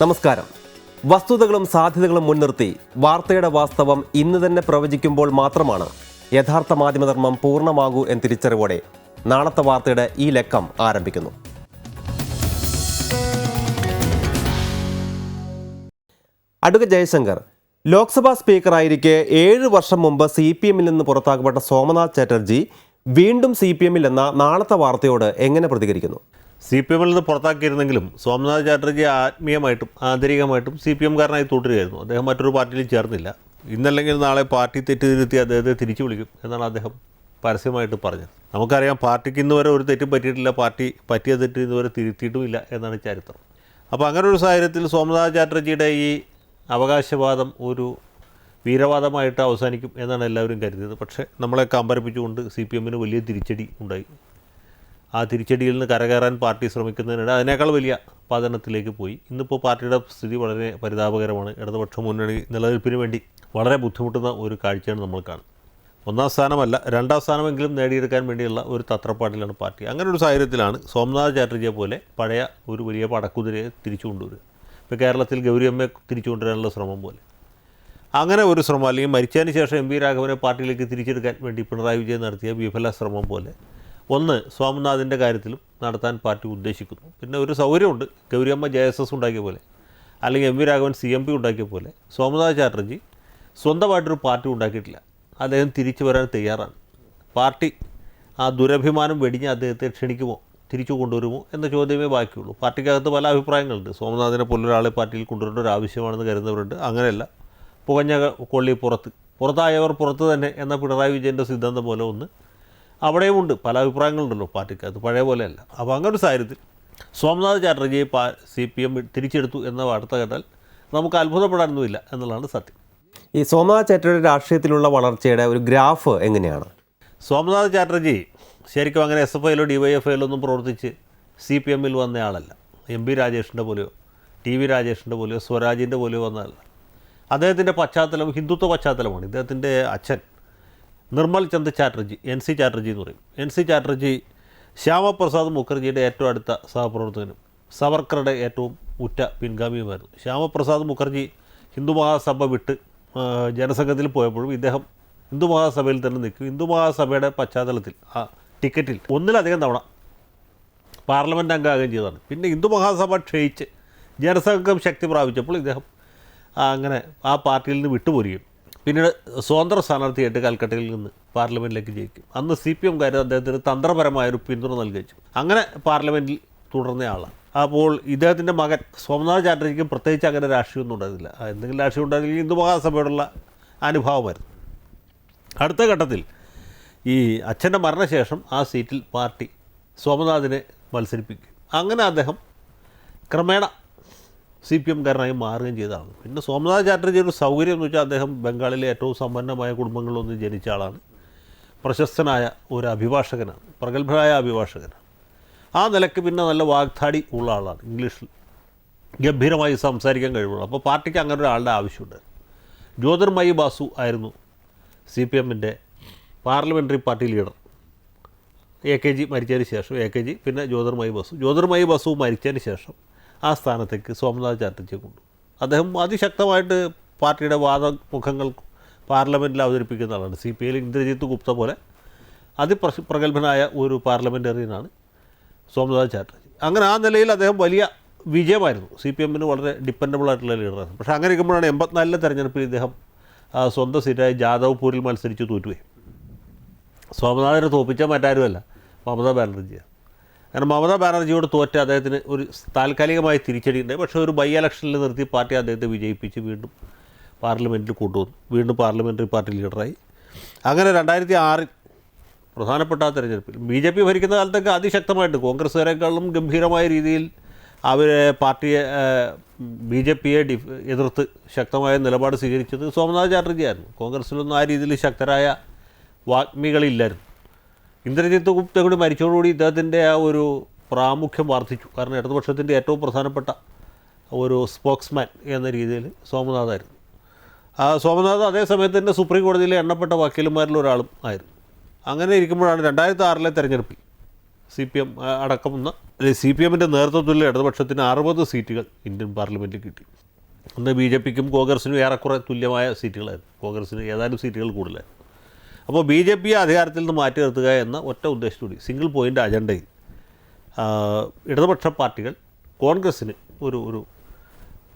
നമസ്കാരം. വസ്തുതകളും സാധ്യതകളും മുൻനിർത്തി വാർത്തയുടെ വാസ്തവം ഇന്ന് തന്നെ പ്രവചിക്കുമ്പോൾ മാത്രമാണ് യഥാർത്ഥ മാധ്യമധർമ്മം പൂർണമാകൂ എന്ന തിരിച്ചറിവോടെ നാളത്തെ വാർത്തയുടെ ഈ ലക്കം ആരംഭിക്കുന്നു. അടുക്ക ജയശങ്കർ. ലോക്സഭാ സ്പീക്കറായിരിക്കെ ഏഴ് വർഷം മുമ്പ് സി പി എമ്മിൽ നിന്ന് പുറത്താക്കപ്പെട്ട സോമനാഥ് ചാറ്റർജി വീണ്ടും സി പി എമ്മിൽ എന്ന നാളത്തെ വാർത്തയോട് എങ്ങനെ പ്രതികരിക്കുന്നു? സി പി എമ്മിൽ നിന്ന് പുറത്താക്കിയിരുന്നെങ്കിലും സോമനാഥ് ചാറ്റർജി ആത്മീയമായിട്ടും ആന്തരികമായിട്ടും സി പി എംകാരനായി തുടരുകയായിരുന്നു അദ്ദേഹം മറ്റൊരു പാർട്ടിയിലും ചേർന്നില്ല. ഇന്നല്ലെങ്കിൽ നാളെ പാർട്ടി തെറ്റുതിരുത്തി അദ്ദേഹത്തെ തിരിച്ചു വിളിക്കും എന്നാണ് അദ്ദേഹം പരസ്യമായിട്ട് പറഞ്ഞത്. നമുക്കറിയാം പാർട്ടിക്ക് ഇന്ന് വരെ ഒരു തെറ്റും പറ്റിയിട്ടില്ല പാർട്ടി പറ്റിയ തെറ്റ് ഇതുവരെ തിരുത്തിയിട്ടുമില്ല എന്നാണ് ചരിത്രം. അപ്പോൾ അങ്ങനെ ഒരു സാഹചര്യത്തിൽ സോമനാഥ് ചാറ്റർജിയുടെ ഈ അവകാശവാദം ഒരു വീരവാദമായിട്ട് അവസാനിക്കും എന്നാണ് എല്ലാവരും കരുതിയത്. പക്ഷേ നമ്മളെ കമ്പരപ്പിച്ചുകൊണ്ട് സി പി എമ്മിന് വലിയ തിരിച്ചടി ഉണ്ടായി. ആ തിരിച്ചടിയിൽ നിന്ന് കരകയറാൻ പാർട്ടി ശ്രമിക്കുന്നതിനിടെ അതിനേക്കാൾ വലിയ പതനത്തിലേക്ക് പോയി. ഇന്നിപ്പോൾ പാർട്ടിയുടെ സ്ഥിതി വളരെ പരിതാപകരമാണ്. ഇടതുപക്ഷ മുന്നണി നിലനിൽപ്പിന് വേണ്ടി വളരെ ബുദ്ധിമുട്ടുന്ന ഒരു കാഴ്ചയാണ് നമ്മൾ കാണുന്നത്. ഒന്നാം സ്ഥാനമല്ല രണ്ടാം സ്ഥാനമെങ്കിലും നേടിയെടുക്കാൻ വേണ്ടിയുള്ള ഒരു തത്രപ്പാട്ടിലാണ് പാർട്ടി. അങ്ങനെ ഒരു സാഹചര്യത്തിലാണ് സോമനാഥ് ചാറ്റർജിയെ പോലെ പഴയ ഒരു വലിയ പടക്കുതിരയെ തിരിച്ചു കൊണ്ടുവരിക. ഇപ്പോൾ കേരളത്തിൽ ഗൗരിയമ്മയെ തിരിച്ചു കൊണ്ടുവരാനുള്ള ശ്രമം പോലെ. അങ്ങനെ ഒരു ശ്രമം അല്ലെങ്കിൽ മരിച്ചതിന് ശേഷം എം വി രാഘവനെ പാർട്ടിയിലേക്ക് തിരിച്ചെടുക്കാൻ വേണ്ടി പിണറായി വിജയൻ നടത്തിയ വിഫല ശ്രമം പോലെ ഒന്ന് സ്വാമിനാഥിന്റെ കാര്യത്തിലും നടത്താൻ പാർട്ടി ഉദ്ദേശിക്കുന്നു. പിന്നെ ഒരു സൗകര്യമുണ്ട്. ഗൗരിയമ്മ ജെ എസ് എസ് ഉണ്ടാക്കിയ പോലെ അല്ലെങ്കിൽ M V Raghavan C M P ഉണ്ടാക്കിയ പോലെ സോമനാഥ് ചാറ്റർജി സ്വന്തമായിട്ടൊരു പാർട്ടി ഉണ്ടാക്കിയിട്ടില്ല. അദ്ദേഹം തിരിച്ചു വരാൻ തയ്യാറാണ്. പാർട്ടി ആ ദുരഭിമാനം വെടിഞ്ഞ് അദ്ദേഹത്തെ ക്ഷണിക്കുമോ തിരിച്ചു കൊണ്ടുവരുമോ എന്ന ചോദ്യമേ ബാക്കിയുള്ളൂ. പാർട്ടിക്കകത്ത് പല അഭിപ്രായങ്ങളുണ്ട്. സോമനാഥിനെ പോലൊരാളെ പാർട്ടിയിൽ കൊണ്ടുവരേണ്ട ഒരു ആവശ്യമാണെന്ന് കരുതുന്നവരുണ്ട്. അങ്ങനെയല്ല. പുകഞ്ഞ കൊള്ളി പുറത്ത്. പുറത്തായവർ പുറത്ത് തന്നെ എന്ന പിണറായി വിജയന്റെ സിദ്ധാന്തം പോലെ ഒന്ന് അവിടെയുമുണ്ട് പല അഭിപ്രായങ്ങളുണ്ടല്ലോ പാർട്ടിക്ക്. അത് പഴയ പോലെയല്ല. അപ്പോൾ അങ്ങനെ ഒരു സാഹചര്യത്തിൽ സോമനാഥ് ചാറ്റർജിയെ പാ സി പി എം തിരിച്ചെടുത്തു എന്ന വാർത്ത കേട്ടാൽ നമുക്ക് അത്ഭുതപ്പെടാനൊന്നുമില്ല എന്നുള്ളതാണ് സത്യം. ഈ സോമനാഥ് ചാറ്റർജിയുടെ രാഷ്ട്രീയത്തിലുള്ള വളർച്ചയുടെ ഒരു ഗ്രാഫ് എങ്ങനെയാണ്? സോമനാഥ് ചാറ്റർജി ശരിക്കും അങ്ങനെ എസ് എഫ് ഐയിലോ ഡി വൈ എഫ് ഐയിലോ ഒന്നും പ്രവർത്തിച്ച് സി പി എമ്മിൽ വന്നയാളല്ല എം പി രാജേഷിന്റെ പോലെയോ ടി വി രാജേഷിന്റെ പോലെയോ സ്വരാജിന്റെ പോലെയോ വന്നതല്ല അദ്ദേഹത്തിന്റെ പശ്ചാത്തലം ഹിന്ദുത്വ പശ്ചാത്തലമാണ്. ഇദ്ദേഹത്തിന്റെ അച്ഛൻ നിർമ്മൽ ചന്ദ് ചാറ്റർജി എൻ സി ചാറ്റർജി എന്ന് പറയും. എൻ സി ചാറ്റർജി ശ്യാമപ്രസാദ് മുഖർജിയുടെ ഏറ്റവും അടുത്ത സഹപ്രവർത്തകനും സവർക്കറുടെ ഏറ്റവും ഉറ്റ പിൻഗാമിയുമായിരുന്നു. ശ്യാമപ്രസാദ് മുഖർജി ഹിന്ദു മഹാസഭ വിട്ട് ജനസംഘത്തിൽ പോയപ്പോഴും ഇദ്ദേഹം ഹിന്ദു മഹാസഭയിൽ തന്നെ നിൽക്കും. ഹിന്ദു മഹാസഭയുടെ പശ്ചാത്തലത്തിൽ ആ ടിക്കറ്റിൽ ഒന്നിലധികം തവണ പാർലമെന്റ് അംഗമാകുകയും ചെയ്തതാണ്. പിന്നെ ഹിന്ദു മഹാസഭ ക്ഷയിച്ച് ജനസംഘം ശക്തി പ്രാപിച്ചപ്പോൾ ഇദ്ദേഹം അങ്ങനെ ആ പാർട്ടിയിൽ നിന്ന് വിട്ടുപോരുകയും പിന്നീട് സ്വതന്ത്ര സ്ഥാനാർത്ഥിയായിട്ട് കൽക്കട്ടയിൽ നിന്ന് പാർലമെന്റിലേക്ക് ജയിക്കും. അന്ന് സി പി എംകാർ അദ്ദേഹത്തിന് തന്ത്രപരമായൊരു പിന്തുണ നൽകുകയും അങ്ങനെ പാർലമെന്റിൽ തുടർന്ന ആളാണ്. അപ്പോൾ ഇദ്ദേഹത്തിന്റെ മകൻ സോമനാഥ് ചാറ്റർജിക്കും പ്രത്യേകിച്ച് അങ്ങനെ രാഷ്ട്രീയമൊന്നും ഉണ്ടായിരുന്നില്ല. എന്തെങ്കിലും രാഷ്ട്രീയം ഉണ്ടായിരുന്നെങ്കിൽ ഹിന്ദു മഹാസഭയോടുള്ള അനുഭാവമായിരുന്നു. അടുത്ത ഘട്ടത്തിൽ ഈ അച്ഛന്റെ മരണശേഷം ആ സീറ്റിൽ പാർട്ടി സോമനാഥിനെ മത്സരിപ്പിക്കും. അങ്ങനെ അദ്ദേഹം ക്രമേണ സി പി എംകാരനായി മാറുകയും ചെയ്തതാണ്. പിന്നെ സോമനാഥ് ചാറ്റർജി ഒരു സൗകര്യം എന്ന് വെച്ചാൽ അദ്ദേഹം ബംഗാളിലെ ഏറ്റവും സമ്പന്നമായ കുടുംബങ്ങളിലൊന്ന് ജനിച്ച ആളാണ്. പ്രശസ്തനായ ഒരു അഭിഭാഷകനാണ് പ്രഗത്ഭനായ അഭിഭാഷകനാണ്. ആ നിലയ്ക്ക് പിന്നെ നല്ല വാഗ്ദാടി ഉള്ള ആളാണ്. ഇംഗ്ലീഷിൽ ഗംഭീരമായി സംസാരിക്കാൻ കഴിവുള്ള അപ്പോൾ പാർട്ടിക്ക് അങ്ങനെ ഒരാളുടെ ആവശ്യമുണ്ട്. ജ്യോതിർമയി ബാസു ആയിരുന്നു സി പി എമ്മിന്റെ parliamentary party leader. A K G മരിച്ചതിന് ശേഷം എ കെ ജി പിന്നെ ജ്യോതിർമയി ബസു. ജ്യോതിർമയി ബസു മരിച്ചതിന് ശേഷം ആ സ്ഥാനത്തേക്ക് സോമനാഥ് ചാറ്റർജിയെ കൊണ്ടു. അദ്ദേഹം അതിശക്തമായിട്ട് പാർട്ടിയുടെ വാദമുഖങ്ങൾ പാർലമെന്റിൽ അവതരിപ്പിക്കുന്ന ആളാണ്. സി പി ഐയിൽ ഇന്ദ്രജിത്ത് ഗുപ്ത പോലെ അതിപ്ര പ്രഗത്ഭനായ ഒരു പാർലമെന്റേറിയനാണ് സോമനാഥ് ചാറ്റർജി. അങ്ങനെ ആ നിലയിൽ അദ്ദേഹം വലിയ വിജയമായിരുന്നു. സി പി എമ്മിന് വളരെ ഡിപ്പെൻഡബിൾ ആയിട്ടുള്ള ലീഡറാണ് പക്ഷേ അങ്ങനെ ഇരിക്കുമ്പോഴാണ് എൺപത്തിനാലിലെ തെരഞ്ഞെടുപ്പിൽ ഇദ്ദേഹം സ്വന്തം സീറ്റായ ജാദവ്പൂരിൽ മത്സരിച്ച് തോറ്റുപോയി. സോമനാഥിനെ തോപ്പിച്ച മറ്റാരുമല്ല മമതാ ബാനർജിയാണ്. കാരണം മമതാ ബാനർജിയോട് തോറ്റ അദ്ദേഹത്തിന് ഒരു താൽക്കാലികമായി തിരിച്ചടിയുണ്ടായി പക്ഷേ ഒരു ബൈ ഇലക്ഷനിൽ നിർത്തി പാർട്ടി അദ്ദേഹത്തെ വിജയിപ്പിച്ച് വീണ്ടും പാർലമെന്റിൽ കൊണ്ടുവന്നു. വീണ്ടും പാർലമെന്ററി പാർട്ടി ലീഡറായി. അങ്ങനെ രണ്ടായിരത്തി ആറിൽ പ്രധാനപ്പെട്ട തെരഞ്ഞെടുപ്പിൽ ബി ജെ പി ഭരിക്കുന്ന കാലത്തൊക്കെ അതിശക്തമായിട്ട് കോൺഗ്രസ്സുകാരെക്കാളും ഗംഭീരമായ രീതിയിൽ അവരെ പാർട്ടിയെ ബി ജെ പിയെ ഡി എതിർത്ത് ശക്തമായ നിലപാട് സ്വീകരിച്ചത് സോമനാഥ് ചാറ്റർജിയായിരുന്നു. കോൺഗ്രസ്സിലൊന്നും ആ രീതിയിൽ ശക്തരായ വാഗ്മികളില്ലായിരുന്നു. ഇന്ദ്രജിത്ത് ഗുപ്ത കൂടി മരിച്ചതോടുകൂടി ഇദ്ദേഹത്തിന്റെ ആ ഒരു പ്രാമുഖ്യം വർദ്ധിച്ചു. കാരണം ഇടതുപക്ഷത്തിന്റെ ഏറ്റവും പ്രധാനപ്പെട്ട ഒരു സ്പോക്സ്മാൻ എന്ന രീതിയിൽ സോമനാഥായിരുന്നു. ആ സോമനാഥ് അതേ സമയത്ത് തന്നെ സുപ്രീം കോടതിയിലെ എണ്ണപ്പെട്ട വക്കീലന്മാരിൽ ഒരാളും ആയിരുന്നു. അങ്ങനെ ഇരിക്കുമ്പോഴാണ് രണ്ടായിരത്തി ആറിലെ തെരഞ്ഞെടുപ്പിൽ സി പി എം അടക്കമുന്ന സി പി എമ്മിന്റെ നേതൃത്വത്തിലുള്ള ഇടതുപക്ഷത്തിന് അറുപത് സീറ്റുകൾ ഇന്ത്യൻ പാർലമെന്റിൽ കിട്ടി. അന്ന് ബി ജെ പിക്കും കോൺഗ്രസിനും ഏറെക്കുറെ തുല്യമായ സീറ്റുകളായിരുന്നു. കോൺഗ്രസിന് ഏതാനും സീറ്റുകൾ കൂടുതലായിരുന്നു. അപ്പോൾ ബി ജെ പിയെ അധികാരത്തിൽ നിന്ന് മാറ്റി നിർത്തുക എന്ന ഒറ്റ ഉദ്ദേശത്തോടി സിംഗിൾ പോയിന്റ് അജണ്ടയിൽ ഇടതുപക്ഷ പാർട്ടികൾ കോൺഗ്രസ്സിന് ഒരു ഒരു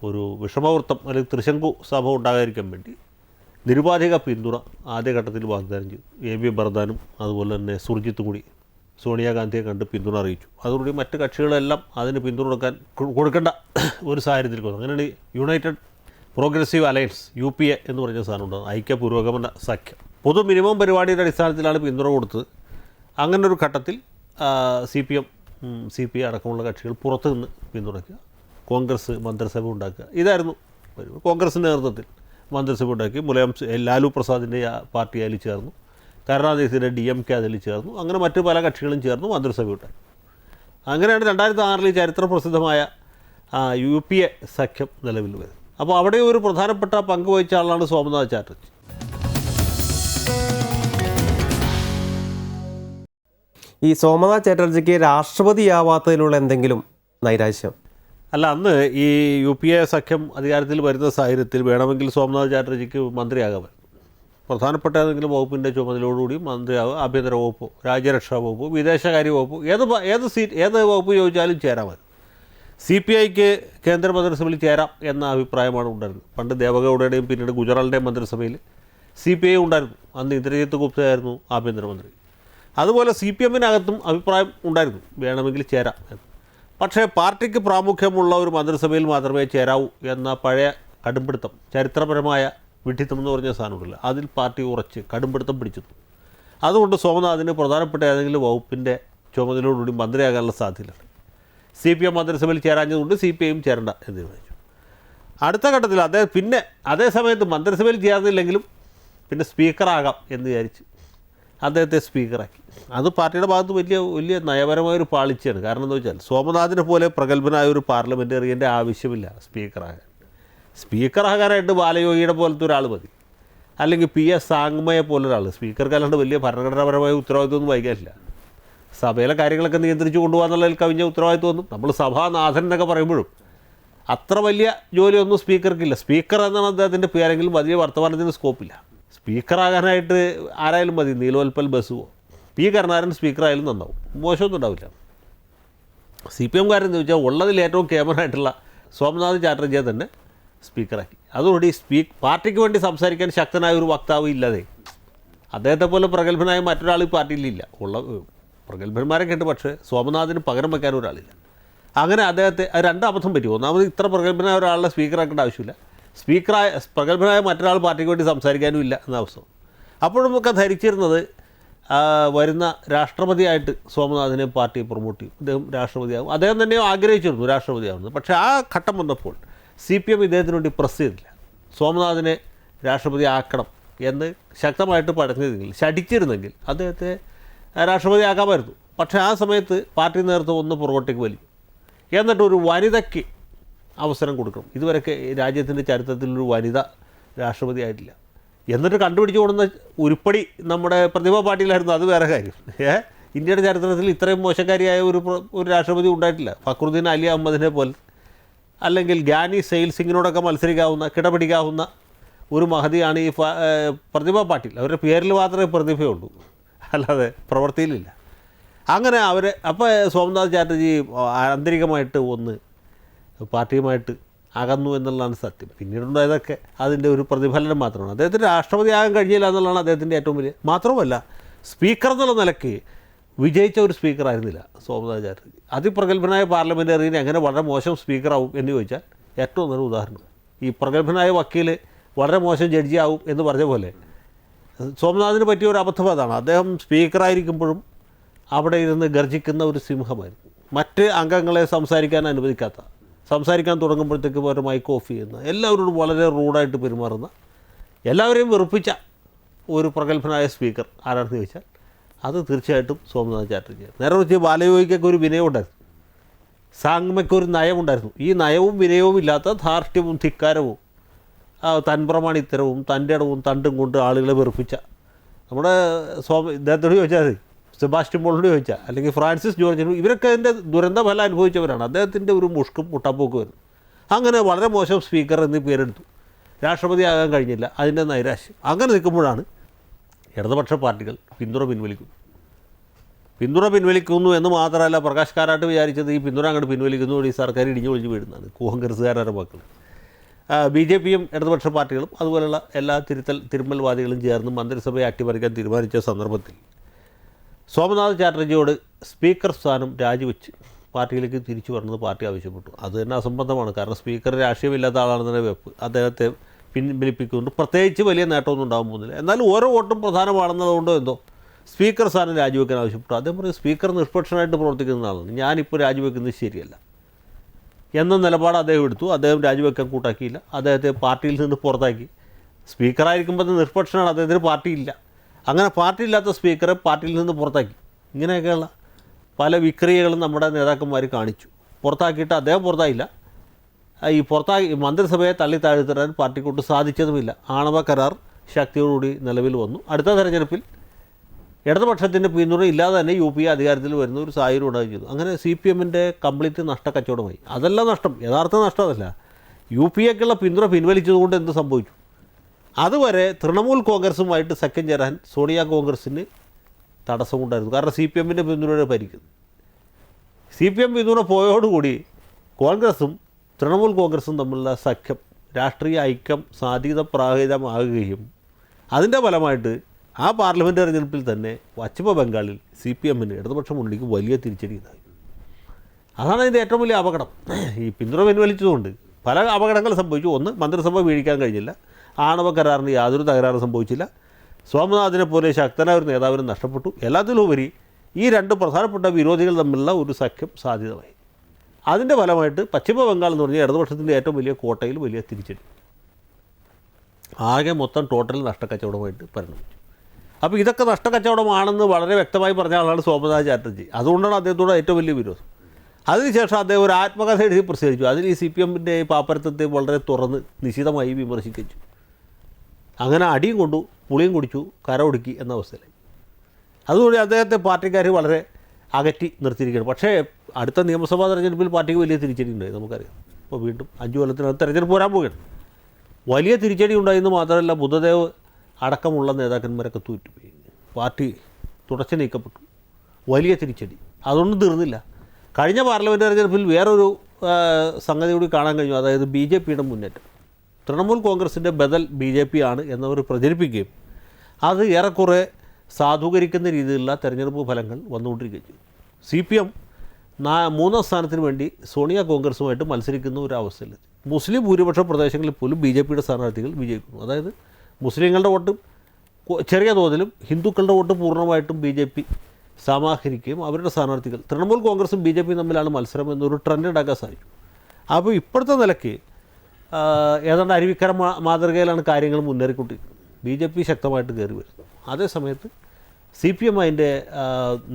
ഒരു വിഷമവൃത്തം അല്ലെങ്കിൽ തൃശങ്കു സഭ ഉണ്ടാകാതിരിക്കാൻ വേണ്ടി നിരുപാധിക പിന്തുണ ആദ്യഘട്ടത്തിൽ വാഗ്ദാനം ചെയ്തു. എ ബി ബർദാനും അതുപോലെ തന്നെ സുർജിത്തും കൂടി സോണിയാഗാന്ധിയെ കണ്ട് പിന്തുണ അറിയിച്ചു. അതോടുകൂടി മറ്റ് കക്ഷികളെല്ലാം അതിന് പിന്തുണ കൊടുക്കാൻ കൊടുക്കേണ്ട ഒരു സാഹചര്യത്തിൽ വന്നു. അങ്ങനെയാണ് United Progressive Alliance U P A എന്ന് പറഞ്ഞ സാധനം ഉണ്ടാകും ഐക്യ പുരോഗമന സഖ്യം. പൊതു മിനിമം പരിപാടിയുടെ അടിസ്ഥാനത്തിലാണ് പിന്തുണ കൊടുത്തത്. അങ്ങനെ ഒരു ഘട്ടത്തിൽ C P M C P അടക്കമുള്ള കക്ഷികൾ പുറത്തു നിന്ന് പിന്തുണയ്ക്കുക. കോൺഗ്രസ് മന്ത്രിസഭ ഉണ്ടാക്കുക. ഇതായിരുന്നു കോൺഗ്രസ് കോൺഗ്രസിന്റെ നേതൃത്വത്തിൽ മന്ത്രിസഭ ഉണ്ടാക്കി. മുലയം ലാലു പ്രസാദിന്റെ പാർട്ടി അതിൽ ചേർന്നു. കരുണാനിധിയുടെ ഡി എം കെ അതിൽ ചേർന്നു. അങ്ങനെ മറ്റു പല കക്ഷികളും ചേർന്നു മന്ത്രിസഭ ഉണ്ടാക്കി. അങ്ങനെയാണ് രണ്ടായിരത്തി ആറിൽ ചരിത്ര പ്രസിദ്ധമായ യു പി എ സഖ്യം നിലവിൽ വരുന്നത്. അപ്പോൾ അവിടെ ഒരു പ്രധാനപ്പെട്ട പങ്ക് വഹിച്ച ആളാണ് സോമനാഥ് ചാറ്റർജി. ഈ സോമനാഥ് ചാറ്റർജിക്ക് രാഷ്ട്രപതിയാവാത്തതിലുള്ള എന്തെങ്കിലും നൈരാശ്യം? അല്ല അന്ന് ഈ യു പി എ സഖ്യം അധികാരത്തിൽ വരുന്ന സാഹചര്യത്തിൽ വേണമെങ്കിൽ സോമനാഥ് ചാറ്റർജിക്ക് മന്ത്രിയാകാൻ പ്രധാനപ്പെട്ട ഏതെങ്കിലും വകുപ്പിന്റെ ചുമതലയോടുകൂടി മന്ത്രിയാവുക ആഭ്യന്തര വകുപ്പ് രാജ്യരക്ഷാ വകുപ്പ് വിദേശകാര്യ വകുപ്പ് ഏത് ഏത് സീറ്റ് ഏത് വകുപ്പ് ചോദിച്ചാലും ചേരാമായിരുന്നു സി പി ഐക്ക് കേന്ദ്ര മന്ത്രിസഭയിൽ ചേരാം എന്ന അഭിപ്രായമാണ് ഉണ്ടായിരുന്നത്. പണ്ട് ദേവഗൗഡയുടെയും പിന്നീട് ഗുജറാളിന്റെയും മന്ത്രിസഭയിൽ സി പി ഐ ഉണ്ടായിരുന്നു. അന്ന് ഇന്ദ്രജിത്ത് ഗുപ്തയായിരുന്നു ആഭ്യന്തരമന്ത്രി. അതുപോലെ സി പി എമ്മിനകത്തും അഭിപ്രായം ഉണ്ടായിരുന്നു. വേണമെങ്കിൽ ചേരാം. പക്ഷേ പാർട്ടിക്ക് പ്രാമുഖ്യമുള്ള ഒരു മന്ത്രിസഭയിൽ മാത്രമേ ചേരാവൂ എന്ന പഴയ കടുംപിടുത്തം ചരിത്രപരമായ വിഡിത്തം എന്ന് പറഞ്ഞ സാധനമുണ്ടല്ലോ. അതിൽ പാർട്ടി ഉറച്ച് കടുംപിടുത്തം പിടിച്ചു അതുകൊണ്ട് സോമനാഥിന് പ്രധാനപ്പെട്ട ഏതെങ്കിലും വകുപ്പിന്റെ ചുമതലയോടുകൂടി മന്ത്രിയാകാനുള്ള സാധ്യതയുണ്ട് സി പി എം മന്ത്രിസഭയിൽ ചേരാഞ്ഞതുകൊണ്ട് സി പി ഐയും ചേരണ്ട എന്ന് തീരുമാനിച്ചു. അടുത്ത ഘട്ടത്തിൽ അദ്ദേഹം പിന്നെ അതേ സമയത്ത് മന്ത്രിസഭയിൽ ചേർന്നില്ലെങ്കിലും പിന്നെ സ്പീക്കറാകാം എന്ന് വിചാരിച്ച് അദ്ദേഹത്തെ സ്പീക്കറാക്കി. അത് പാർട്ടിയുടെ ഭാഗത്ത് വലിയ വലിയ നയപരമായ ഒരു പാളിച്ചയാണ്. കാരണം എന്താ വെച്ചാൽ സോമനാഥിനെ പോലെ പ്രഗത്ഭനായ ഒരു പാർലമെന്റേറിയന്റെ ആവശ്യമില്ല സ്പീക്കറാകാൻ. സ്പീക്കറാകാനായിട്ട് ബാലയോഗിയുടെ പോലത്തെ ഒരാൾ മതി. അല്ലെങ്കിൽ പി എസ് സാങ്മയെ പോലൊരാൾ സ്പീക്കർക്ക് അല്ലാണ്ട് വലിയ ഭരണഘടനാപരമായ ഉത്തരവാദിത്വമൊന്നും വൈകാനില്ല സഭയിലെ കാര്യങ്ങളൊക്കെ നിയന്ത്രിച്ചു കൊണ്ടുപോകാന്നുള്ളതിൽ കവിഞ്ഞ ഉത്തരവാദിത്വമൊന്നും നമ്മൾ സഭാനാഥൻ എന്നൊക്കെ പറയുമ്പോഴും അത്ര വലിയ ജോലിയൊന്നും സ്പീക്കർക്കില്ല. സ്പീക്കർ എന്നാണ് അദ്ദേഹത്തിന്റെ പേരെങ്കിലും വലിയ വർത്തമാനത്തിന് സ്കോപ്പില്ല. സ്പീക്കറാകാനായിട്ട് ആരായാലും മതി. നീലോൽപ്പൽ ബസുവോ പി കരുണാകരൻ സ്പീക്കറായാലും നന്നാവും. മോശമൊന്നും ഉണ്ടാവില്ല. സി പി എംകാരൻ ചോദിച്ചാൽ ഉള്ളതിൽ ഏറ്റവും കേമനായിട്ടുള്ള സോമനാഥ് ചാറ്റർജിയെ തന്നെ സ്പീക്കറാക്കി. അതുകൊണ്ട് ഈ സ്പീക്ക് പാർട്ടിക്ക് വേണ്ടി സംസാരിക്കാൻ ശക്തനായ ഒരു വക്താവ് ഇല്ലാതെ. അദ്ദേഹത്തെ പോലെ പ്രഗത്ഭനായ മറ്റൊരാൾ ഈ പാർട്ടിയിലില്ല ഉള്ള പ്രഗത്ഭന്മാരൊക്കെ കേട്ട് പക്ഷേ സോമനാഥിന് പകരം വയ്ക്കാൻ ഒരാളില്ല. അങ്ങനെ അദ്ദേഹത്തെ രണ്ട് അബദ്ധം പറ്റി. ഒന്നാമത് ഇത്ര പ്രഗത്ഭനായ ഒരാളെ സ്പീക്കറാക്കേണ്ട ആവശ്യമില്ല. സ്പീക്കറായ പ്രഗത്ഭനായ മറ്റൊരാൾ പാർട്ടിക്ക് വേണ്ടി സംസാരിക്കാനും ഇല്ല എന്ന അവസ്ഥ. അപ്പോഴും ഒക്കെ ധരിച്ചിരുന്നത് വരുന്ന രാഷ്ട്രപതിയായിട്ട് സോമനാഥിനെ പാർട്ടി പ്രൊമോട്ട് ചെയ്യും. അദ്ദേഹം രാഷ്ട്രപതിയാകും. അദ്ദേഹം തന്നെ ആഗ്രഹിച്ചിരുന്നു രാഷ്ട്രപതിയാവുന്നത് പക്ഷേ ആ ഘട്ടം വന്നപ്പോൾ സി പി എം ഇദ്ദേഹത്തിന് വേണ്ടി പ്രസ് ചെയ്തില്ല. സോമനാഥിനെ രാഷ്ട്രപതി ആക്കണം എന്ന് ശക്തമായിട്ട് പറഞ്ഞിരുന്നെങ്കിൽ ശടിച്ചിരുന്നെങ്കിൽ അദ്ദേഹത്തെ രാഷ്ട്രപതി ആക്കാമായിരുന്നു പക്ഷേ ആ സമയത്ത് പാർട്ടി നേതൃത്വം ഒന്ന് പുറകോട്ടേക്ക് വലിക്കും എന്നിട്ട് ഒരു വനിതയ്ക്ക് അവസരം കൊടുക്കണം. ഇതുവരെയൊക്കെ രാജ്യത്തിന്റെ ചരിത്രത്തിലൊരു വനിത രാഷ്ട്രപതി ആയിട്ടില്ല. എന്നിട്ട് കണ്ടുപിടിച്ച് കൊടുക്കുന്ന ഉരുപ്പടി നമ്മുടെ പ്രതിഭ പാട്ടീലായിരുന്നു. അത് വേറെ കാര്യം. ഏ? ഇന്ത്യയുടെ ചരിത്രത്തിൽ ഇത്രയും മോശക്കാരിയായ ഒരു ഒരു രാഷ്ട്രപതി ഉണ്ടായിട്ടില്ല. ഫക്രുദ്ദീൻ അലി അഹമ്മദിനെ പോലെ. അല്ലെങ്കിൽ ഗ്യാനി സെയിൽ സിംഗിനോടൊക്കെ മത്സരിക്കാവുന്ന കിടപിടിക്കാവുന്ന ഒരു മഹതിയാണ് ഈ പ്രതിഭ പാട്ടീൽ. അവരുടെ പേരിൽ മാത്രമേ പ്രതിഭയുള്ളൂ. അല്ലാതെ പ്രവൃത്തിയിലില്ല. അങ്ങനെ അവർ അപ്പോൾ സോമനാഥ് ചാറ്റർജി ആന്തരികമായിട്ട് ഒന്ന് പാർട്ടിയുമായിട്ട് അകന്നു എന്നുള്ളതാണ് സത്യം. പിന്നീടുണ്ടായതൊക്കെ അതിന്റെ ഒരു പ്രതിഫലനം മാത്രമാണ്. അദ്ദേഹത്തിന് രാഷ്ട്രപതി ആകാൻ കഴിഞ്ഞില്ല എന്നുള്ളതാണ് അദ്ദേഹത്തിന്റെ ഏറ്റവും വലിയ മാത്രമല്ല സ്പീക്കർ എന്നുള്ള നിലയ്ക്ക് വിജയിച്ച ഒരു സ്പീക്കറായിരുന്നില്ല ആയിരുന്നില്ല ചാറ്റർജി. അതിപ്രഗത്ഭനായ പാർലമെന്റേറിയൻ എങ്ങനെ വളരെ മോശം സ്പീക്കറാവും എന്ന് ചോദിച്ചാൽ ഏറ്റവും നല്ല ഉദാഹരണം. ഈ പ്രഗത്ഭനായ വക്കീൽ വളരെ മോശം ജഡ്ജിയാവും എന്ന് പറഞ്ഞ പോലെ സോമനാഥിന് പറ്റിയ ഒരു അബദ്ധം അതാണ്. അദ്ദേഹം സ്പീക്കറായിരിക്കുമ്പോഴും അവിടെ ഇരുന്ന് ഗർജിക്കുന്ന ഒരു സിംഹമായിരുന്നു. മറ്റ് അംഗങ്ങളെ സംസാരിക്കാൻ അനുവദിക്കാത്ത സംസാരിക്കാൻ തുടങ്ങുമ്പോഴത്തേക്ക് ഒരു മൈക്ക് ഓഫ് ചെയ്യുന്ന എല്ലാവരോടും വളരെ റൂഡായിട്ട് പെരുമാറുന്ന എല്ലാവരെയും വെറുപ്പിച്ച ഒരു പ്രഗത്ഭനായ സ്പീക്കർ ആരാണെന്ന് ചോദിച്ചാൽ അത് തീർച്ചയായിട്ടും സോമനാഥ് ചാറ്റർജി നേരെ വെച്ച് ബാലയോഗിക്കൊക്കെ ഒരു വിനയം ഉണ്ടായിരുന്നു സാങ്മയ്ക്ക് ഒരു നയമുണ്ടായിരുന്നു. ഈ നയവും വിനയവും ഇല്ലാത്ത ധാർഷ്ട്യവും ധിക്കാരവും തൻപ്രമാണിത്തരവും തന്റെ ഇടവും തണ്ടും കൊണ്ട് ആളുകളെ വെറുപ്പിച്ച നമ്മുടെ സ്വാമി ഇദ്ദേഹത്തോട് ചോദിച്ചാൽ മതി. സെബാസ്റ്റ്യൻ പോളിനോട് ചോദിച്ചാൽ അല്ലെങ്കിൽ ഫ്രാൻസിസ് ജോർജിനോട് ഇവരൊക്കെ അതിന്റെ ദുരന്ത ഫലം അനുഭവിച്ചവരാണ്. അദ്ദേഹത്തിന്റെ ഒരു മുഷ്കും മുട്ടപ്പോക്കും വരുന്നു അങ്ങനെ വളരെ മോശം സ്പീക്കർ എന്ന് പേരെടുത്തു. രാഷ്ട്രപതി ആകാൻ കഴിഞ്ഞില്ല. അതിന്റെ നൈരാശ്യം. അങ്ങനെ നിൽക്കുമ്പോഴാണ് ഇടതുപക്ഷ പാർട്ടികൾ പിന്തുണ പിൻവലിക്കുന്നു പിന്തുണ പിൻവലിക്കുന്നു എന്ന് മാത്രമല്ല പ്രകാശ് കാരാട്ട് വിചാരിച്ചത് ഈ പിന്തുണ അങ്ങോട്ട് പിൻവലിക്കുന്നു ഈ സർക്കാർ ഇടിഞ്ഞു ഒഴിഞ്ഞു വീഴുന്നതാണ് കോൺഗ്രസ്സുകാരുടെ മക്കൾ. ബി ജെ പിയും ഇടതുപക്ഷ പാർട്ടികളും അതുപോലെയുള്ള എല്ലാ തിരുത്തൽ തിരുമ്മൽവാദികളും ചേർന്ന് മന്ത്രിസഭയെ അട്ടിമറിക്കാൻ തീരുമാനിച്ച സന്ദർഭത്തിൽ സോമനാഥ് ചാറ്റർജിയോട് സ്പീക്കർ സ്ഥാനം രാജിവെച്ച് പാർട്ടിയിലേക്ക് തിരിച്ചു വരണമെന്ന് പാർട്ടി ആവശ്യപ്പെട്ടു. അത് തന്നെ അസംബന്ധമാണ്. കാരണം സ്പീക്കർ രാഷ്ട്രീയമില്ലാത്ത ആളാണെന്നെ വെപ്പ് അദ്ദേഹത്തെ പിൻവലിപ്പിക്കുന്നുണ്ട് പ്രത്യേകിച്ച് വലിയ നേട്ടമൊന്നും ഉണ്ടാകാൻ പോകുന്നില്ല. എന്നാലും ഓരോ വോട്ടും പ്രധാനമാണെന്നതുകൊണ്ടോ എന്തോ സ്പീക്കർ സ്ഥാനം രാജിവെക്കാൻ ആവശ്യപ്പെട്ടു. അദ്ദേഹം പറയും സ്പീക്കർ നിഷ്പക്ഷനായിട്ട് പ്രവർത്തിക്കുന്ന ആളാണ്. ഞാനിപ്പോൾ രാജിവെക്കുന്നത് ശരിയല്ല. എന്ന നിലപാട് അദ്ദേഹം എടുത്തു. അദ്ദേഹം രാജിവെക്കാൻ കൂട്ടാക്കിയില്ല. അദ്ദേഹത്തെ പാർട്ടിയിൽ നിന്ന് പുറത്താക്കി. സ്പീക്കറായിരിക്കുമ്പോൾ നിഷ്പക്ഷനാണ്. അദ്ദേഹത്തിന് പാർട്ടിയില്ല. അങ്ങനെ പാർട്ടി ഇല്ലാത്ത സ്പീക്കറെ പാർട്ടിയിൽ നിന്ന് പുറത്താക്കി. ഇങ്ങനെയൊക്കെയുള്ള പല വിക്രിയകളും നമ്മുടെ നേതാക്കന്മാർ കാണിച്ചു. പുറത്താക്കിയിട്ട് അദ്ദേഹം പുറത്തായില്ല. ഈ പുറത്താക്കി മന്ത്രിസഭയെ തള്ളി താഴ്ത്തിടാൻ പാർട്ടിക്കൊണ്ട് സാധിച്ചതുമില്ല. ആണവ കരാർ ശക്തിയോടുകൂടി നിലവിൽ വന്നു. അടുത്ത തെരഞ്ഞെടുപ്പിൽ ഇടതുപക്ഷത്തിന്റെ പിന്തുണ ഇല്ലാതെ തന്നെ യു പി അധികാരത്തിൽ വരുന്ന ഒരു സാഹചര്യം ഉണ്ടാകുകയും ചെയ്തു. അങ്ങനെ സി പി എമ്മിന്റെ കംപ്ലീറ്റ് നഷ്ടക്കച്ചവടമായി അതെല്ലാം നഷ്ടം. യഥാർത്ഥ നഷ്ടമല്ല യു പി എക്കുള്ള പിന്തുണ പിൻവലിച്ചതുകൊണ്ട് എന്ത് സംഭവിച്ചു? അതുവരെ തൃണമൂൽ കോൺഗ്രസുമായിട്ട് സഖ്യം ചേരാൻ സോണിയ കോൺഗ്രസിന് തടസ്സമുണ്ടായിരുന്നു കാരണം സി പി എമ്മിന്റെ പിന്തുണയുടെ ഭരിക്കുന്നു. സി പി എം പിന്തുണ പോയോടുകൂടി കോൺഗ്രസും തൃണമൂൽ കോൺഗ്രസും തമ്മിലുള്ള സഖ്യം രാഷ്ട്രീയ ഐക്യം സാധ്യത പ്രാഹിതമാകുകയും അതിന്റെ ഫലമായിട്ട് ആ പാർലമെന്റ് തെരഞ്ഞെടുപ്പിൽ തന്നെ പശ്ചിമ ബംഗാളിൽ സി പി എമ്മിന് ഇടതുപക്ഷ മുന്നണിക്ക് വലിയ തിരിച്ചടി ഉണ്ടായി. അതാണ് അതിന്റെ ഏറ്റവും വലിയ അപകടം. ഈ പിന്തുണ പിൻവലിച്ചതുകൊണ്ട് പല അപകടങ്ങൾ സംഭവിച്ചു. ഒന്ന് മന്ത്രിസഭ വീഴിക്കാൻ കഴിഞ്ഞില്ല. ആണവ കരാറിന് യാതൊരു തകരാറും സംഭവിച്ചില്ല. സോമനാഥിനെ പോലെ ശക്തനായ ഒരു നേതാവിന് നഷ്ടപ്പെട്ടു. എല്ലാത്തിലുപരി ഈ രണ്ട് പ്രധാനപ്പെട്ട വിരോധികൾ തമ്മിലുള്ള ഒരു സഖ്യം സാധ്യതമായി അതിന്റെ ഫലമായിട്ട് പശ്ചിമ ബംഗാൾ എന്ന് പറഞ്ഞാൽ ഇടതുപക്ഷത്തിന്റെ ഏറ്റവും വലിയ കോട്ടയിൽ വലിയ തിരിച്ചടി. ആകെ മൊത്തം ടോട്ടൽ നഷ്ടക്കച്ചവടമായിട്ട് പരിണമിച്ചു. അപ്പോൾ ഇതൊക്കെ നഷ്ടക്കച്ചവടമാണെന്ന് വളരെ വ്യക്തമായി പറഞ്ഞ ആളാണ് സോമനാഥ് ചാറ്റർജി. അതുകൊണ്ടാണ് അദ്ദേഹത്തോട് ഏറ്റവും വലിയ വിരോധം. അതിനുശേഷം അദ്ദേഹം ഒരു ആത്മകഥ എഴുതി പ്രസിദ്ധീകരിച്ചു. അതിൽ ഈ സി പി എമ്മിന്റെ പാപ്പരത്വത്തെ വളരെ തുറന്ന് നിശിതമായി വിമർശിച്ചു അങ്ങനെ അടിയും കൊണ്ടു പുളിയും കുടിച്ചു കരൊടുക്കി എന്ന അവസ്ഥയിലായി. അതുകൊണ്ട് അദ്ദേഹത്തെ പാർട്ടിക്കാർ വളരെ അകറ്റി നിർത്തിയിരിക്കുകയാണ്. പക്ഷേ അടുത്ത നിയമസഭാ തെരഞ്ഞെടുപ്പിൽ പാർട്ടിക്ക് വലിയ തിരിച്ചടി ഉണ്ടായി നമുക്കറിയാം. അപ്പോൾ വീണ്ടും അഞ്ച് കൊല്ലത്തിനകത്ത് തെരഞ്ഞെടുപ്പ് വരാൻ പോവുകയാണ്. വലിയ തിരിച്ചടി ഉണ്ടായെന്ന് മാത്രമല്ല ബുദ്ധദേവ് അടക്കമുള്ള നേതാക്കന്മാരൊക്കെ തൂറ്റുപോയി. പാർട്ടി തുടച്ചു നീക്കപ്പെട്ടു. വലിയ തിരിച്ചടി. അതൊന്നും തീർന്നില്ല. കഴിഞ്ഞ പാർലമെന്റ് തെരഞ്ഞെടുപ്പിൽ വേറൊരു സംഗതി കൂടി കാണാൻ കഴിഞ്ഞു. അതായത് ബി ജെ പിയുടെ മുന്നേറ്റം. തൃണമൂൽ കോൺഗ്രസിന്റെ ബദൽ ബി ജെ പി ആണ് എന്നവർ പ്രചരിപ്പിക്കുകയും അത് ഏറെക്കുറെ സാധൂകരിക്കുന്ന രീതിയിലുള്ള തെരഞ്ഞെടുപ്പ് ഫലങ്ങൾ വന്നുകൊണ്ടിരിക്കുകയും ചെയ്തു. സി പി എം നാ മൂന്നാം സ്ഥാനത്തിന് വേണ്ടി സോണിയ കോൺഗ്രസുമായിട്ട് മത്സരിക്കുന്ന ഒരു അവസ്ഥയിലെത്തി മുസ്ലിം ഭൂരിപക്ഷ പ്രദേശങ്ങളിൽ പോലും ബി ജെ പിയുടെ സ്ഥാനാർത്ഥികൾ വിജയിക്കുന്നു. അതായത് മുസ്ലിങ്ങളുടെ വോട്ടും ചെറിയ തോതിലും ഹിന്ദുക്കളുടെ വോട്ട് പൂർണമായിട്ടും ബി ജെ പി സമാഹരിക്കുകയും അവരുടെ സ്ഥാനാർത്ഥികൾ തൃണമൂൽ കോൺഗ്രസും ബി ജെ പിയും തമ്മിലാണ് മത്സരം എന്നൊരു ട്രെൻഡ് ഉണ്ടാക്കാൻ സാധിച്ചു അപ്പോൾ ഇപ്പോഴത്തെ നിലയ്ക്ക് ഏതാണ്ട് അരുവിക്കര മാതൃകയിലാണ് കാര്യങ്ങൾ മുന്നേറിക്കൊണ്ടിരിക്കുന്നത് ബി ജെ പി ശക്തമായിട്ട് കയറി വരും. അതേ സമയത്ത് സി പി എം അതിന്റെ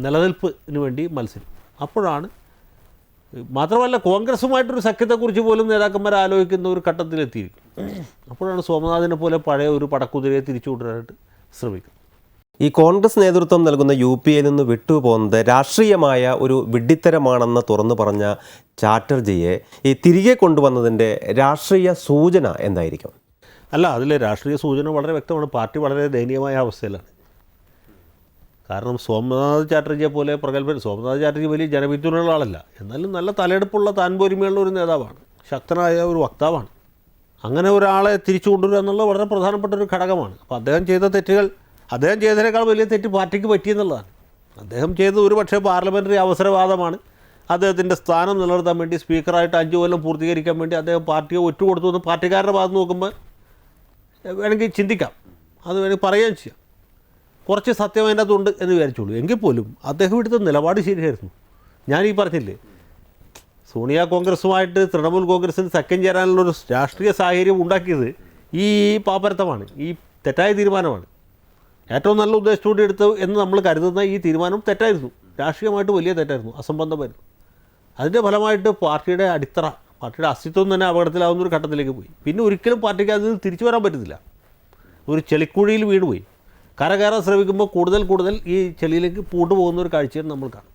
നിലനിൽപ്പിന് വേണ്ടി മത്സരിക്കും. അപ്പോഴാണ് മാത്രമല്ല കോൺഗ്രസുമായിട്ടൊരു സഖ്യത്തെക്കുറിച്ച് പോലും നേതാക്കന്മാർ ആലോചിക്കുന്ന ഒരു ഘട്ടത്തിലെത്തിയിരിക്കും. അപ്പോഴാണ് സോമനാഥിനെ പോലെ പഴയ ഒരു പടക്കുതിരയെ തിരിച്ചു കൊണ്ടുവരാനായിട്ട് ശ്രമിക്കുന്നത്. ഈ കോൺഗ്രസ് നേതൃത്വം നൽകുന്ന യു പി എയിൽ നിന്ന് വിട്ടുപോകുന്നത് രാഷ്ട്രീയമായ ഒരു വിഡ്ഢിത്തരമാണെന്ന് തുറന്നു പറഞ്ഞ ചാറ്റർജിയെ ഈ തിരികെ കൊണ്ടുവന്നതിന്റെ രാഷ്ട്രീയ സൂചന എന്തായിരിക്കും? അല്ല അതിൽ രാഷ്ട്രീയ സൂചന വളരെ വ്യക്തമാണ്. പാർട്ടി വളരെ ദയനീയമായ അവസ്ഥയിലാണ്. കാരണം സോമനാഥ് ചാറ്റർജിയെ പോലെ പ്രഗത്ഭൻ സോമനാഥ് ചാറ്റർജി വലിയ ജനപിന്തുണയുള്ള ആളല്ല. എന്നാലും നല്ല തലയെടുപ്പുള്ള താൻപോരിമയുള്ള ഒരു നേതാവാണ്. ശക്തനായ ഒരു വക്താവാണ്. അങ്ങനെ ഒരാളെ തിരിച്ചു കൊണ്ടുവരിക എന്നുള്ളത് വളരെ പ്രധാനപ്പെട്ട ഒരു ഘടകമാണ്. അപ്പോൾ അദ്ദേഹം ചെയ്ത തെറ്റുകൾ അദ്ദേഹം ചെയ്തതിനേക്കാൾ വലിയ തെറ്റ് പാർട്ടിക്ക് പറ്റിയെന്നുള്ളതാണ് അദ്ദേഹം ചെയ്തത് ഒരു പക്ഷേ പാർലമെന്ററി അവസരവാദമാണ്. അദ്ദേഹത്തിന്റെ സ്ഥാനം നിലനിർത്താൻ വേണ്ടി സ്പീക്കറായിട്ട് അഞ്ച് കൊല്ലം പൂർത്തീകരിക്കാൻ വേണ്ടി അദ്ദേഹം പാർട്ടിയെ ഒറ്റുകൊടുത്തു എന്ന് പാർട്ടിക്കാരുടെ ഭാഗത്ത് നോക്കുമ്പോൾ വേണമെങ്കിൽ ചിന്തിക്കാം. അത് വേണമെങ്കിൽ പറയുകയും ചെയ്യാം. കുറച്ച് സത്യം അതിന്റെ അകത്തുണ്ട് എന്ന് വിചാരിച്ചോളൂ. എങ്കിൽ പോലും അദ്ദേഹം എടുത്ത നിലപാട് ശരിയായിരുന്നു. ഞാൻ ഈ പറഞ്ഞില്ലേ സോണിയ കോൺഗ്രസുമായിട്ട് തൃണമൂൽ കോൺഗ്രസിന് സഖ്യം ചേരാനുള്ളൊരു രാഷ്ട്രീയ സാഹചര്യം ഉണ്ടാക്കിയത് ഈ പാപ്പരത്തമാണ്. ഈ തെറ്റായ തീരുമാനമാണ്. ഏറ്റവും നല്ല ഉദ്ദേശത്തോടെ എടുത്ത് എന്ന് നമ്മൾ കരുതുന്ന ഈ തീരുമാനം തെറ്റായിരുന്നു. രാഷ്ട്രീയമായിട്ട് വലിയ തെറ്റായിരുന്നു. അസംബന്ധമായിരുന്നു. അതിന്റെ ഫലമായിട്ട് പാർട്ടിയുടെ അടിത്തറ പാർട്ടിയുടെ അസ്തിത്വം തന്നെ അപകടത്തിലാവുന്ന ഒരു ഘട്ടത്തിലേക്ക് പോയി. പിന്നെ ഒരിക്കലും പാർട്ടിക്ക് അതിൽ തിരിച്ചു വരാൻ പറ്റുന്നില്ല ഒരു ചെളിക്കുഴിയിൽ വീണുപോയി. കരകയറാൻ ശ്രമിക്കുമ്പോൾ കൂടുതൽ കൂടുതൽ ഈ ചെളിയിലേക്ക് പൂട്ടു പോകുന്ന ഒരു കാഴ്ചയാണ് നമ്മൾ കാണും.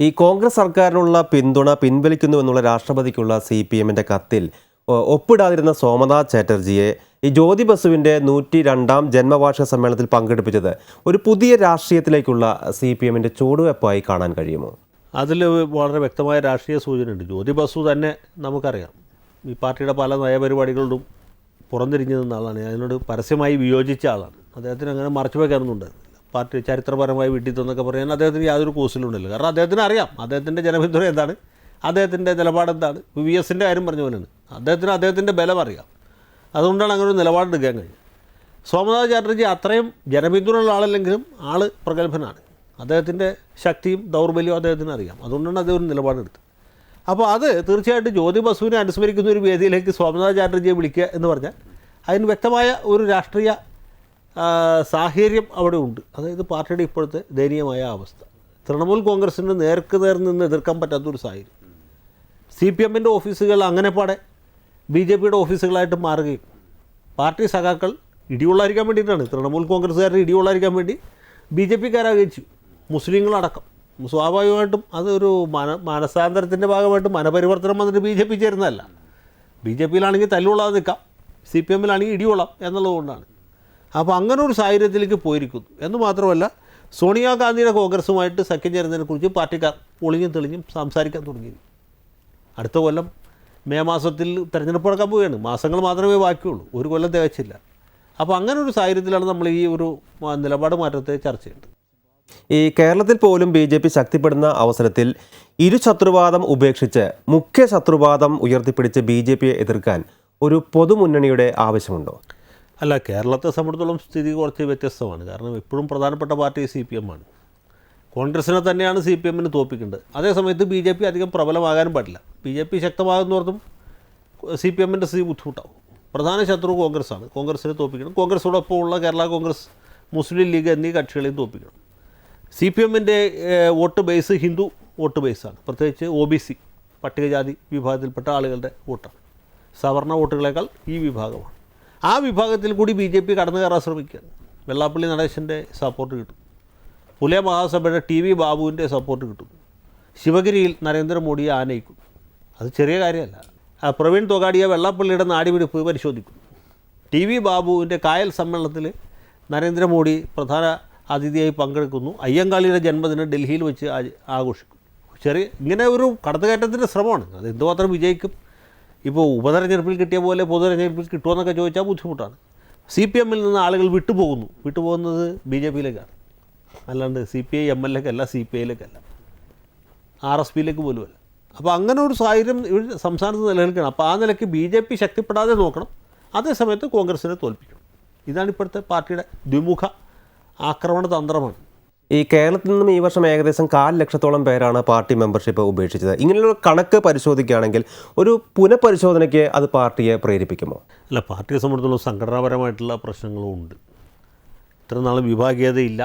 ഈ കോൺഗ്രസ് സർക്കാരിനുള്ള പിന്തുണ പിൻവലിക്കുന്നു എന്നുള്ള രാഷ്ട്രപതിക്കുള്ള സി പി എമ്മിന്റെ കത്തിൽ ഒപ്പിടാതിരുന്ന സോമനാഥ് ചാറ്റർജിയെ ഈ ജ്യോതി ബസുവിന്റെ നൂറ്റി രണ്ടാം ജന്മവാർഷിക സമ്മേളനത്തിൽ പങ്കെടുപ്പിച്ചത് ഒരു പുതിയ രാഷ്ട്രീയത്തിലേക്കുള്ള സി പി എമ്മിന്റെ ചുവടുവെപ്പായി കാണാൻ കഴിയുമോ? അതിൽ വളരെ വ്യക്തമായ രാഷ്ട്രീയ സൂചനയുണ്ട്. ജ്യോതി ബസു തന്നെ നമുക്കറിയാം. ഈ പാർട്ടിയുടെ പല നയപരിപാടികളോടും പുറംതിരിഞ്ഞു നിന്ന ആളാണ്. അതിനോട് പരസ്യമായി വിയോജിച്ച ആളാണ്. അദ്ദേഹത്തിന് അങ്ങനെ മറച്ചു വയ്ക്കാനൊന്നുണ്ട് പാർട്ടി ചരിത്രപരമായി വിട്ടിത്തെന്നൊക്കെ പറയാൻ അദ്ദേഹത്തിന് യാതൊരു കൂസലുണ്ടല്ലോ കാരണം അദ്ദേഹത്തിന് അറിയാം അദ്ദേഹത്തിന്റെ ജനപിന്തുണ എന്താണ്? അദ്ദേഹത്തിന്റെ നിലപാട് എന്താണ് വി എസിന്റെ കാര്യം പറഞ്ഞ പോലെയാണ്. അദ്ദേഹത്തിന് അദ്ദേഹത്തിന്റെ ബലം അറിയാം. അതുകൊണ്ടാണ് അങ്ങനെ ഒരു നിലപാടെടുക്കാൻ കഴിഞ്ഞത്. സോമനാഥ് ചാറ്റർജി അത്രയും ജനപിന്തുണയുള്ള ആളല്ലെങ്കിലും ആൾ പ്രഗത്ഭനാണ്. അദ്ദേഹത്തിന്റെ ശക്തിയും ദൗർബല്യവും അദ്ദേഹത്തിന് അറിയാം. അതുകൊണ്ടാണ് അദ്ദേഹം ഒരു നിലപാടെടുത്തത്. അപ്പോൾ അത് തീർച്ചയായിട്ടും ജ്യോതി ബസുവിനെ അനുസ്മരിക്കുന്ന ഒരു വേദിയിലേക്ക് സോമനാഥ് ചാറ്റർജിയെ വിളിക്കുക എന്ന് പറഞ്ഞാൽ അതിന് വ്യക്തമായ ഒരു രാഷ്ട്രീയ സാഹചര്യം അവിടെ ഉണ്ട്. അതായത് പാർട്ടിയുടെ ഇപ്പോഴത്തെ ദയനീയമായ അവസ്ഥ. തൃണമൂൽ കോൺഗ്രസിന് നേർക്ക് നേർ നിന്ന് എതിർക്കാൻ പറ്റാത്തൊരു സാഹചര്യം. സി പി എമ്മിന്റെ ഓഫീസുകൾ അങ്ങനെ പാടെ ബി ജെ പിയുടെ ഓഫീസുകളായിട്ട് മാറുകയും പാർട്ടി സഖാക്കൾ ഇടിയുള്ളായിരിക്കാൻ വേണ്ടിയിട്ടാണ്. തൃണമൂൽ കോൺഗ്രസ്സുകാരുടെ ഇടിയുള്ളായിരിക്കാൻ വേണ്ടി ബി ജെ പിക്കാരാകുകയും ചെയ്യും മുസ്ലിങ്ങളടക്കം. സ്വാഭാവികമായിട്ടും അതൊരു മന മനസാന്തരത്തിന്റെ ഭാഗമായിട്ട് മനപരിവർത്തനം വന്നിട്ട് ബി ജെ പി ചേരുന്നതല്ല. ബി ജെ പിയിലാണെങ്കിൽ തല്ലുകൊള്ളാതെ നിൽക്കാം. സി പി എമ്മിലാണെങ്കിൽ ഇടികൊള്ളാം എന്നുള്ളതുകൊണ്ടാണ് അപ്പോൾ അങ്ങനെ ഒരു സാഹചര്യത്തിലേക്ക് പോയിരിക്കുന്നു. എന്ന് മാത്രമല്ല സോണിയാഗാന്ധിയുടെ കോൺഗ്രസുമായിട്ട് സഖ്യം ചേരുന്നതിനെക്കുറിച്ച് പാർട്ടിക്കാർ ഒളിഞ്ഞും തെളിഞ്ഞും സംസാരിക്കാൻ തുടങ്ങി അടുത്ത കൊല്ലം മെയ് മാസത്തിൽ തിരഞ്ഞെടുപ്പ് നടക്കാൻ പോവുകയാണ്. മാസങ്ങൾ മാത്രമേ ബാക്കിയുള്ളൂ. ഒരു കൊല്ലം തികച്ചില്ല. അപ്പോൾ അങ്ങനെ ഒരു സാഹചര്യത്തിലാണ് നമ്മൾ ഈ ഒരു നിലപാട് മാറ്റത്തെ ചർച്ച ചെയ്യുന്നത് ഈ കേരളത്തിൽ പോലും ബി ജെ പി ശക്തിപ്പെടുന്ന അവസരത്തിൽ ഇരുശത്രുവാദം ഉപേക്ഷിച്ച് മുഖ്യ ശത്രുവാദം ഉയർത്തിപ്പിടിച്ച് ബി ജെ പിയെ എതിർക്കാൻ ഒരു പൊതുമുന്നണിയുടെ ആവശ്യമുണ്ടോ? അല്ല കേരളത്തെ സംബന്ധിച്ചിടത്തോളം സ്ഥിതി കുറച്ച് വ്യത്യസ്തമാണ്. കാരണം എപ്പോഴും പ്രധാനപ്പെട്ട പാർട്ടി സി പി എം ആണ്. കോൺഗ്രസിനെ തന്നെയാണ് സി പി എമ്മിന് തോപ്പിക്കേണ്ടത് അതേസമയത്ത് ബി ജെ പി അധികം പ്രബലമാകാനും പാടില്ല. ബി ജെ പി ശക്തമാകുന്നോർത്തും സി പി എമ്മിന്റെ സ്ഥിതി ബുദ്ധിമുട്ടാവും. പ്രധാന ശത്രു കോൺഗ്രസ്സാണ്. കോൺഗ്രസിനെ തോപ്പിക്കണം കോൺഗ്രസോടൊപ്പമുള്ള കേരള കോൺഗ്രസ് മുസ്ലിം ലീഗ് എന്നീ കക്ഷികളെയും തോപ്പിക്കണം സി പി എമ്മിന്റെ വോട്ട് ബേസ് ഹിന്ദു വോട്ട് ബേസാണ്. പ്രത്യേകിച്ച് ഒ ബി സി പട്ടികജാതി വിഭാഗത്തിൽപ്പെട്ട ആളുകളുടെ വോട്ടാണ്. സവർണ വോട്ടുകളേക്കാൾ ഈ വിഭാഗമാണ്. ആ വിഭാഗത്തിൽ കൂടി ബി ജെ പി കടന്നു കയറാൻ ശ്രമിക്കുകയാണ്. വെള്ളാപ്പള്ളി നടേശന്റെ സപ്പോർട്ട് കിട്ടും. പുലയ മഹാസഭയുടെ ടി വി ബാബുവിന്റെ സപ്പോർട്ട് കിട്ടും. ശിവഗിരിയിൽ നരേന്ദ്രമോദിയെ ആനയിക്കും. അത് ചെറിയ കാര്യമല്ല. പ്രവീൺ തൊഗാഡിയ വെള്ളാപ്പള്ളിയുടെ നാടിപിടിപ്പ് പരിശോധിക്കും. ടി വി ബാബുവിന്റെ കായൽ സമ്മേളനത്തിൽ നരേന്ദ്രമോദി പ്രധാന അതിഥിയായി പങ്കെടുക്കുന്നു. അയ്യങ്കാളിയുടെ ജന്മദിനം ഡൽഹിയിൽ വെച്ച് ആഘോഷിക്കും. ചെറിയ ഇങ്ങനെ ഒരു കടത്തുകയറ്റത്തിന്റെ ശ്രമമാണ്. അത് എന്തുമാത്രം വിജയിക്കും? ഇപ്പോൾ ഉപതെരഞ്ഞെടുപ്പിൽ കിട്ടിയ പോലെ പൊതുതെരഞ്ഞെടുപ്പിൽ കിട്ടുമെന്നൊക്കെ ചോദിച്ചാൽ ബുദ്ധിമുട്ടാണ്. സി പി എമ്മിൽ നിന്ന് ആളുകൾ വിട്ടുപോകുന്നു. വിട്ടുപോകുന്നത് ബി ജെ പിയിലേക്കാണ്. അല്ലാണ്ട് C P I M L എക്കല്ല C P ഐയിലേക്കല്ല ആർ എസ് പിയിലേക്ക് പോലുമല്ല അപ്പോൾ അങ്ങനെ ഒരു സാഹചര്യം ഇവിടെ സംസ്ഥാനത്ത് നിലനിൽക്കണം അപ്പോൾ ആ നിലയ്ക്ക് ബി ജെ പി ശക്തിപ്പെടാതെ നോക്കണം. അതേസമയത്ത് കോൺഗ്രസിനെ തോൽപ്പിക്കണം ഇതാണ് ഇപ്പോഴത്തെ പാർട്ടിയുടെ ദ്വിമുഖ ആക്രമണ തന്ത്രമാണ്. ഈ കേരളത്തിൽ നിന്നും ഈ വർഷം ഏകദേശം കാൽ ലക്ഷത്തോളം പേരാണ് പാർട്ടി മെമ്പർഷിപ്പ് ഉപേക്ഷിച്ചത്. ഇങ്ങനെയുള്ള കണക്ക് പരിശോധിക്കുകയാണെങ്കിൽ ഒരു പുനഃപരിശോധനയ്ക്ക് അത് പാർട്ടിയെ പ്രേരിപ്പിക്കുമോ? അല്ല പാർട്ടിയെ സംബന്ധിച്ചുള്ള സംഘടനാപരമായിട്ടുള്ള പ്രശ്നങ്ങളും ഉണ്ട്. ഇത്ര നാൾ വിഭാഗീയതയില്ല.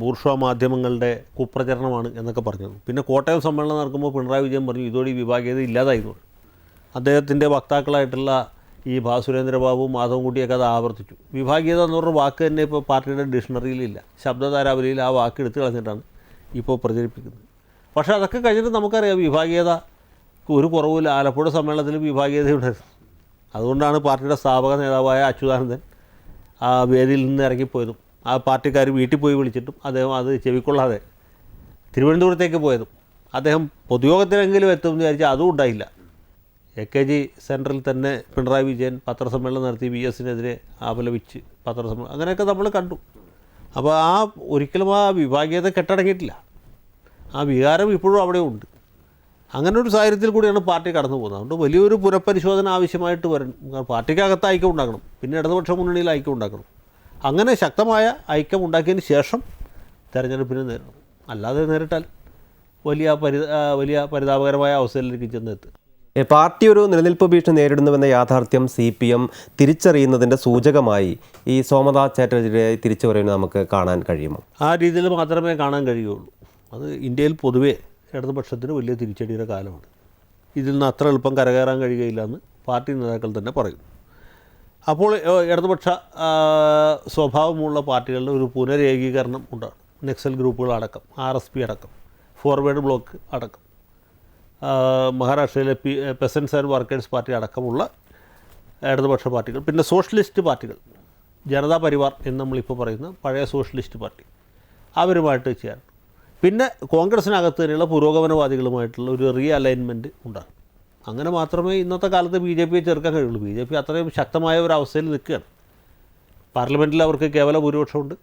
ബൂർഷ്വ മാധ്യമങ്ങളുടെ കുപ്രചരണമാണ് എന്നൊക്കെ പറഞ്ഞത് പിന്നെ കോട്ടയം സമ്മേളനം നടക്കുമ്പോൾ പിണറായി വിജയൻ പറഞ്ഞു ഇതോടെ ഈ വിഭാഗീയത ഇല്ലാതായിരുന്നു പറഞ്ഞു. അദ്ദേഹത്തിന്റെ വക്താക്കളായിട്ടുള്ള ഈ ഭാസുരേന്ദ്രബാബു മാധവൻകുട്ടിയൊക്കെ അത് ആവർത്തിച്ചു. വിഭാഗീയത എന്ന് പറഞ്ഞ വാക്ക് തന്നെ ഇപ്പോൾ പാർട്ടിയുടെ ഡിക്ഷണറിയിലില്ല ശബ്ദതാരാവലിയിൽ ആ വാക്ക് എടുത്തു കളഞ്ഞിട്ടാണ് ഇപ്പോൾ പ്രചരിപ്പിക്കുന്നത്. പക്ഷേ അതൊക്കെ കഴിഞ്ഞിട്ട് നമുക്കറിയാം വിഭാഗീയത ഒരു കുറവില്ല. ആലപ്പുഴ സമ്മേളനത്തിൽ വിഭാഗീയതയുണ്ടായിരുന്നു അതുകൊണ്ടാണ് പാർട്ടിയുടെ സ്ഥാപക നേതാവായ അച്യുതാനന്ദൻ ആ വേദിയിൽ നിന്ന് ഇറങ്ങിപ്പോയതും. ആ പാർട്ടിക്കാർ വീട്ടിൽ പോയി വിളിച്ചിട്ടും അദ്ദേഹം അത് ചെവിക്കൊള്ളാതെ തിരുവനന്തപുരത്തേക്ക് പോയതും അദ്ദേഹം പൊതുയോഗത്തിലെങ്കിലും എത്തുമെന്ന് വിചാരിച്ചാൽ അതും ഉണ്ടായില്ല. എ കെ ജി സെന്ററിൽ തന്നെ പിണറായി വിജയൻ പത്രസമ്മേളനം നടത്തി വി എസിനെതിരെ അപലപിച്ച് പത്രസമ്മേളനം അങ്ങനെയൊക്കെ നമ്മൾ കണ്ടു. അപ്പോൾ ആ ഒരിക്കലും ആ വിഭാഗീയത കെട്ടടങ്ങിയിട്ടില്ല. ആ വികാരം ഇപ്പോഴും അവിടെ ഉണ്ട്. അങ്ങനെ ഒരു സാഹചര്യത്തിൽ കൂടിയാണ് പാർട്ടി കടന്നു പോകുന്നത്. അതുകൊണ്ട് വലിയൊരു പുനഃപരിശോധന ആവശ്യമായിട്ട് വരും. കാരണം പാർട്ടിക്കകത്ത് ഐക്യം ഉണ്ടാക്കണം പിന്നെ ഇടതുപക്ഷ മുന്നണിയിൽ ഐക്യം ഉണ്ടാക്കണം അങ്ങനെ ശക്തമായ ഐക്യം ഉണ്ടാക്കിയതിന് ശേഷം തെരഞ്ഞെടുപ്പിന് നേരിടണം അല്ലാതെ നേരിട്ടാൽ വലിയ പരി വലിയ പരിതാപകരമായ അവസ്ഥയിലേക്ക് ചെന്നെത്തും പാർട്ടി ഒരു നിലനിൽപ്പ് ഭീഷണി നേരിടുന്നുവെന്ന യാഥാർത്ഥ്യം സി പി എം തിരിച്ചറിയുന്നതിന്റെ സൂചകമായി ഈ സോമനാഥ് ചാറ്റർജിയുടെ തിരിച്ചു പറയുന്നത് നമുക്ക് കാണാൻ കഴിയുമോ? ആ രീതിയിൽ മാത്രമേ കാണാൻ കഴിയുള്ളൂ അത് ഇന്ത്യയിൽ പൊതുവേ ഇടതുപക്ഷത്തിന് വലിയ തിരിച്ചടിയുടെ കാലമാണ്. ഇതിൽ നിന്ന് അത്ര എളുപ്പം കരകയറാൻ കഴിയുകയില്ല എന്ന് പാർട്ടി നേതാക്കൾ തന്നെ പറയുന്നു അപ്പോൾ ഇടതുപക്ഷ സ്വഭാവമുള്ള പാർട്ടികളുടെ ഒരു പുനരേകീകരണം ഉണ്ടാകും നക്സൽ ഗ്രൂപ്പുകളടക്കം ആർ എസ് പി അടക്കം ഫോർവേഡ് ബ്ലോക്ക് അടക്കം മഹാരാഷ്ട്രയിലെ P peasants and workers party അടക്കമുള്ള ഇടതുപക്ഷ പാർട്ടികൾ പിന്നെ സോഷ്യലിസ്റ്റ് പാർട്ടികൾ ജനതാ പരിവാർ എന്ന് നമ്മളിപ്പോൾ പറയുന്ന പഴയ സോഷ്യലിസ്റ്റ് പാർട്ടി അവരുമായിട്ട് ചെയ്യാൻ പിന്നെ കോൺഗ്രസിനകത്ത് തന്നെയുള്ള പുരോഗമനവാദികളുമായിട്ടുള്ള ഒരു റീ അലൈൻമെന്റ് ഉണ്ടാകും അങ്ങനെ മാത്രമേ ഇന്നത്തെ കാലത്ത് ബി ജെ പിയെ ചെറുക്കാൻ കഴിയുള്ളൂ. ബി ജെ പി അത്രയും ശക്തമായ ഒരു അവസ്ഥയിൽ നിൽക്കുകയാണ്. പാർലമെന്റിൽ അവർക്ക് കേവല ഭൂരിപക്ഷമുണ്ട്.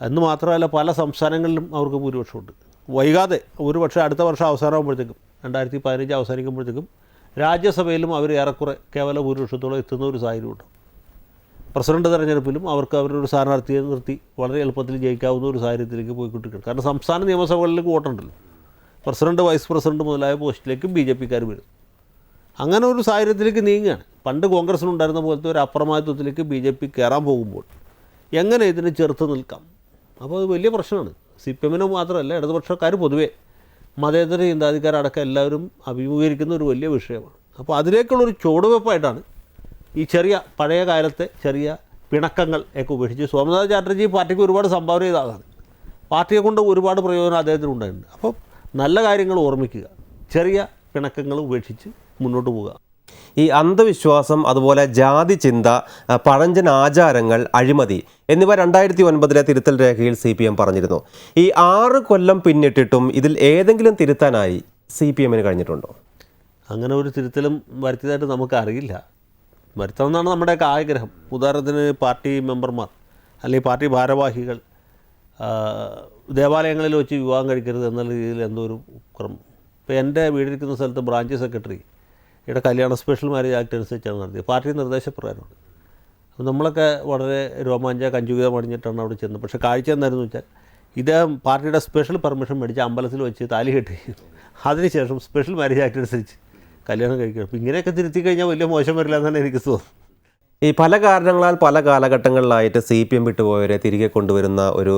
എന്ന് മാത്രമല്ല പല സംസ്ഥാനങ്ങളിലും അവർക്ക് ഭൂരിപക്ഷമുണ്ട്. വൈകാതെ ഒരു പക്ഷേ അടുത്ത വർഷം അവസാനമാകുമ്പോഴത്തേക്കും രണ്ടായിരത്തി പതിനഞ്ച് അവസാനിക്കുമ്പോഴത്തേക്കും രാജ്യസഭയിലും അവർ ഏറെക്കുറെ കേവല ഭൂരിപക്ഷത്തോളം എത്തുന്ന ഒരു സാഹചര്യമുണ്ട്. പ്രസിഡന്റ് തെരഞ്ഞെടുപ്പിലും അവർക്ക് അവരുടെ സ്ഥാനാർത്ഥിയെ നിർത്തി വളരെ എളുപ്പത്തിൽ ജയിക്കാവുന്ന ഒരു സാഹചര്യത്തിലേക്ക് പോയിക്കൊണ്ടിരിക്കുകയാണ്. കാരണം സംസ്ഥാന നിയമസഭകളിലേക്ക് വോട്ടുണ്ടല്ലോ. പ്രസിഡന്റ് വൈസ് പ്രസിഡന്റ് മുതലായ പോസ്റ്റിലേക്കും ബി ജെ പിക്കാർ വരും. അങ്ങനെ ഒരു സാഹചര്യത്തിലേക്ക് നീങ്ങുകയാണ്. പണ്ട് കോൺഗ്രസ്സിനുണ്ടായിരുന്ന പോലത്തെ ഒരു അപ്രമാദിത്വത്തിലേക്ക് ബി ജെ പി കയറാൻ പോകുമ്പോൾ എങ്ങനെ ഇതിനെ ചെറുത്ത് നിൽക്കാം? അപ്പോൾ അത് വലിയ പ്രശ്നമാണ്. സി പി എമ്മിന് മാത്രമല്ല ഇടതുപക്ഷക്കാർ പൊതുവേ മതേതര ചിന്താധികാരടക്കം എല്ലാവരും അഭിമുഖീകരിക്കുന്ന ഒരു വലിയ വിഷയമാണ്. അപ്പോൾ അതിലേക്കുള്ളൊരു ചുവടുവെപ്പായിട്ടാണ് ഈ ചെറിയ പഴയ കാലത്തെ ചെറിയ പിണക്കങ്ങൾ ഒക്കെ ഉപേക്ഷിച്ച് സോമനാഥ് ചാറ്റർജി പാർട്ടിക്ക് ഒരുപാട് സംഭാവന ചെയ്ത ആളാണ്. പാർട്ടിയെ കൊണ്ട് ഒരുപാട് പ്രയോജനം അദ്ദേഹത്തിന് ഉണ്ടായിട്ടുണ്ട്. അപ്പോൾ നല്ല കാര്യങ്ങൾ ഓർമ്മിക്കുക. ചെറിയ പിണക്കങ്ങൾ ഉപേക്ഷിച്ച് മുന്നോട്ട് പോവുക. ഈ അന്ധവിശ്വാസം അതുപോലെ ജാതി ചിന്ത പഴഞ്ചൻ ആചാരങ്ങൾ അഴിമതി എന്നിവ രണ്ടായിരത്തി ഒൻപതിലെ തിരുത്തൽ രേഖയിൽ സി പി എം പറഞ്ഞിരുന്നു. ഈ ആറ് കൊല്ലം പിന്നിട്ടിട്ടും ഇതിൽ ഏതെങ്കിലും തിരുത്താനായി സി പി എമ്മിന് കഴിഞ്ഞിട്ടുണ്ടോ? അങ്ങനെ ഒരു തിരുത്തലും വരുത്തിയതായിട്ട് നമുക്കറിയില്ല. അറിയില്ല വരുത്തണം എന്നാണ് നമ്മുടെയൊക്കെ ആഗ്രഹം. ഉദാഹരണത്തിന് പാർട്ടി മെമ്പർമാർ അല്ലെങ്കിൽ പാർട്ടി ഭാരവാഹികൾ ദേവാലയങ്ങളിൽ വെച്ച് വിവാഹം കഴിക്കരുത് എന്നുള്ള രീതിയിൽ എന്തോ ഒരു ക്രമം. ഇപ്പോൾ എന്റെ വീടിരിക്കുന്ന സ്ഥലത്ത് ബ്രാഞ്ച് സെക്രട്ടറി ഇവിടെ കല്യാണ സ്പെഷ്യൽ മാരേജ് ആക്ട് അനുസരിച്ചാണ് നടത്തിയത്. പാർട്ടി നിർദ്ദേശപ്രകാരമാണ്. അപ്പോൾ നമ്മളൊക്കെ വളരെ രോമാഞ്ച കഞ്ചുകിതം അണിഞ്ഞിട്ടാണ് അവിടെ ചെന്നത്. പക്ഷേ കാഴ്ച എന്തായിരുന്നു വെച്ചാൽ ഇദ്ദേഹം പാർട്ടിയുടെ സ്പെഷ്യൽ പെർമിഷൻ മേടിച്ച് അമ്പലത്തിൽ വെച്ച് താലി കെട്ടി. അതിനുശേഷം സ്പെഷ്യൽ മാരേജ് ആക്ട് അനുസരിച്ച് കല്യാണം കഴിക്കണം അപ്പോൾ ഇങ്ങനെയൊക്കെ തിരുത്തി കഴിഞ്ഞാൽ വലിയ മോശം വരില്ല എന്നാണ് എനിക്ക് തോന്നുന്നത്. ഈ പല കാരണങ്ങളാൽ പല കാലഘട്ടങ്ങളിലായിട്ട് സി പി എം വിട്ടുപോയവരെ തിരികെ കൊണ്ടുവരുന്ന ഒരു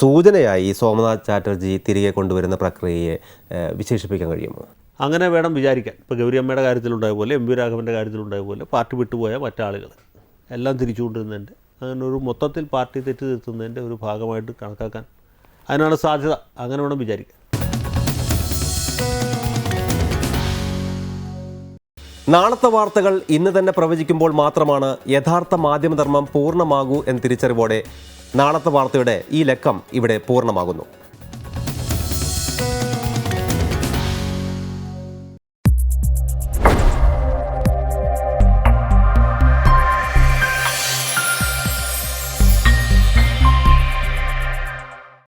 സൂചനയായി സോമനാഥ് ചാറ്റർജി തിരികെ കൊണ്ടുവരുന്ന പ്രക്രിയയെ വിശേഷിപ്പിക്കാൻ കഴിയുമോ? അങ്ങനെ വേണം വിചാരിക്കാൻ. ഇപ്പോൾ ഗൗരിയമ്മയുടെ കാര്യത്തിലുണ്ടായ പോലെ എം വി രാഘവന്റെ കാര്യത്തിലുണ്ടായ പോലെ പാർട്ടി വിട്ടുപോയ മറ്റാളുകൾ എല്ലാം തിരിച്ചു കൊണ്ടിരുന്നതിന്റെ അങ്ങനെ ഒരു മൊത്തത്തിൽ പാർട്ടി തെറ്റ് തിരുത്തുന്നതിന്റെ ഒരു ഭാഗമായിട്ട് കണക്കാക്കാൻ അതിനാണ് സാധ്യത. അങ്ങനെ വേണം വിചാരിക്കാൻ. നാളത്തെ വാർത്തകൾ ഇന്ന് തന്നെ പ്രവചിക്കുമ്പോൾ മാത്രമാണ് യഥാർത്ഥ മാധ്യമധർമ്മം പൂർണമാകൂ എന്ന തിരിച്ചറിവോടെ നാളത്തെ വാർത്തയുടെ ഈ ലക്കം ഇവിടെ പൂർണമാകുന്നു.